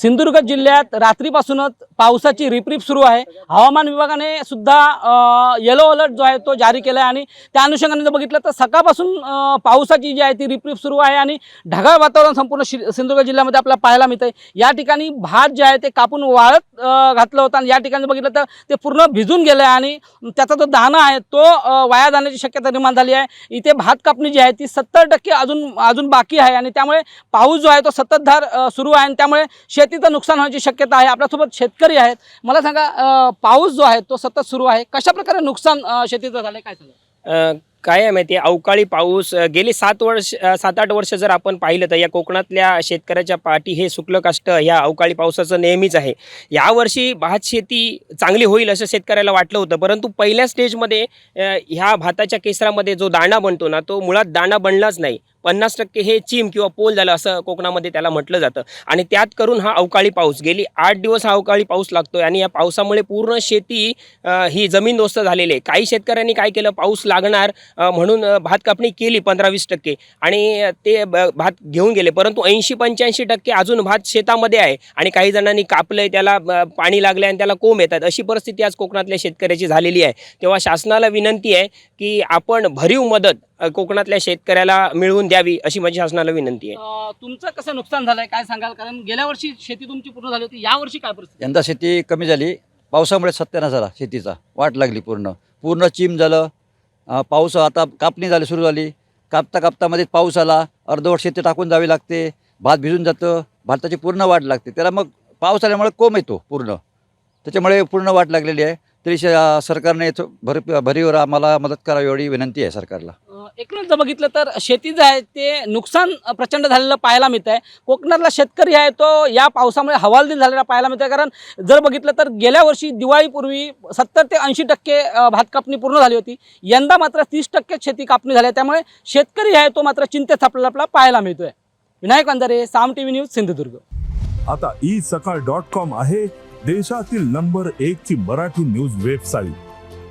सिंधुदुर्ग जिल्ह्यात रात्रीपासूनच पावसाची रिपरिप सुरू आहे. हवामान विभागाने सुद्धा येलो अलर्ट जो आहे तो जारी केला आहे आणि त्या अनुषंगाने जर बघितलं तर सकाळपासून पावसाची जी आहे ती रिपरिप सुरू आहे आणि ढगाळ वातावरण संपूर्ण शि सिंधुदुर्ग जिल्ह्यामध्ये आपल्याला पाहायला मिळतं आहे या ठिकाणी भात जे आहे ते कापून वाळत घातलं होतं आणि या ठिकाणी जर बघितलं तर ते पूर्ण भिजून गेलं आहे आणि त्याचा जो दाणा आहे तो वाया जाण्याची शक्यता निर्माण झाली आहे. इथे भात कापणी जी आहे ती सत्तर टक्के अजून अजून बाकी आहे आणि त्यामुळे पाऊस जो आहे तो सततधार सुरू आहे आणि त्यामुळे शेतीचं नुकसान होण्याची शक्यता आहे आपल्यासोबत शेतकरी आहेत. मला सांगा पाऊस जो आहे तो सतत सुरू आहे. कशा प्रकारे नुकसान शेतीचं झालं काय सांगा काय आहे माहिती आहे? अवकाळी पाऊस गेली सात वर्ष सात आठ वर्ष जर आपण पाहिलं तर या कोकणातल्या शेतकऱ्याच्या पाठी हे शुक्ल काष्ट ह्या अवकाळी पावसाचं नेहमीच आहे. यावर्षी भात शेती चांगली होईल असं शेतकऱ्याला वाटलं होतं. परंतु पहिल्या स्टेजमध्ये ह्या भाताच्या केसरामध्ये जो दाणा बनतो ना तो मुळात दाणा बनलाच नाही. पन्नास टक्के हे चिम किंवा पोल झालं असं कोकणामध्ये त्याला म्हटलं जातं. आणि त्यात करून हा अवकाळी पाऊस गेली आठ दिवस हा अवकाळी पाऊस लागतोय आणि या पावसामुळे पूर्ण शेती ही जमीनदोस्त झालेली आहे. काही शेतकऱ्यांनी काय केलं? पाऊस लागणार म्हणून भात कापणी केली पंधरा वीस टक्के आणि ते भात घेऊन गेले. परंतु ऐंशी पंच्याऐंशी टक्के अजून भात शेतामध्ये आहे आणि काही जणांनी कापलंय त्याला पाणी लागले आणि त्याला कोंब येतात. अशी परिस्थिती आज कोकणातल्या शेतकऱ्याची झालेली आहे. तेव्हा शासनाला विनंती आहे की आपण भरीव मदत कोकणातल्या शेतकऱ्याला मिळवून द्यावी अशी माझी शासनाला विनंती आहे. तुमचं कसं नुकसान झालंय काय सांगाल? कारण गेल्या वर्षी शेती तुमची पूर्ण झाली होती. यावर्षी काय परिस्थिती? यंदा शेती कमी झाली. पावसामुळे सत्यानाश झाला शेतीचा. वाट लागली पूर्ण. पूर्ण चिम झालं. पाऊस आता कापणी झाली सुरू झाली. कापता कापतामध्ये पाऊस आला. अर्धवट शेती टाकून जावी लागते. भात भिजून जातं. भाताची पूर्ण वाट लागते. त्याला मग पाऊस आल्यामुळे कोंब येतो पूर्ण. त्याच्यामुळे पूर्ण वाट लागलेली आहे. तरी श- सरकारने भर भरीवर आम्हाला मदत करावी एवढी विनंती आहे सरकारला. एकूणच जर बघितलं तर शेती जे आहे ते नुकसान प्रचंड झालेलं पाहायला मिळत आहे कोकणातला शेतकरी आहे तो या पावसामुळे हवालदिल झालेला पाहायला मिळत आहे कारण जर बघितलं तर गेल्या वर्षी दिवाळीपूर्वी सत्तर ते ऐंशी टक्के भात कापणी पूर्ण झाली होती. यंदा मात्र तीस टक्के शेती कापणी झाली आहे. त्यामुळे शेतकरी आहे तो मात्र चिंतेत आपल्याला आपला पाहायला मिळतोय. Vinayak Andhare Saam T V news Sindhudurg. आता ई सकाळ डॉट कॉम आहे देशातील नंबर एक ची मराठी न्यूज वेबसाईट.